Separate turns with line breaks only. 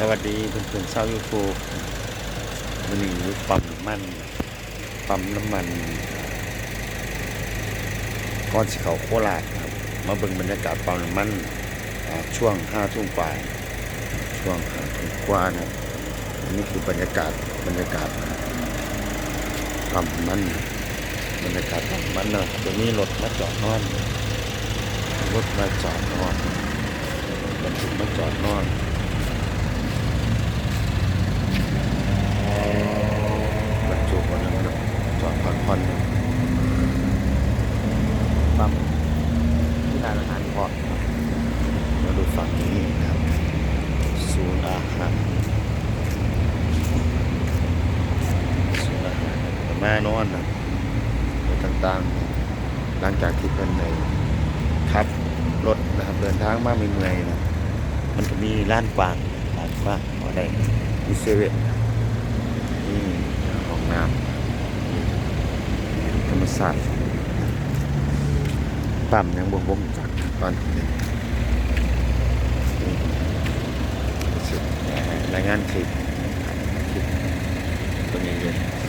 สวัสดีเพื่อนๆชาวยูทูบวันนี้ปั๊มน้ำมันปั๊มน้ำมันก้อนสีเขาโคราชครับมาเบิ่งบรรยากาศปั๊มน้ำมันช่วงห้าทุ่มกว่าช่วงห้าทุ่มกว่านะนนี้คือบรรยากาศบรรยากาศปั๊มน้ำมันบรรยากาศปั๊มน้ำมันนะตรงนี้รถมาจอดนอนรถมาจอดนอนบรรทุกมาจอดนอน บรรจุคนนะครับจอดพัก ผ่อนปั๊มที่ร้านอาหารพอดครับมาดูฝั่งนี้นะครับศูนย์อาหารศูนย์อาหารแม่นอนนะต่างๆ หลังจากที่เป็นในขับรถนะครับเดินทางมาไม่เมื่อยๆนะมันก็มีร้านกวางร้านกวางพอได้มีเซเว่น ใส่ปั๊มยังบวมๆตงจากปั๊มนี่รายงานคลิปคลิปตัวนี้เลย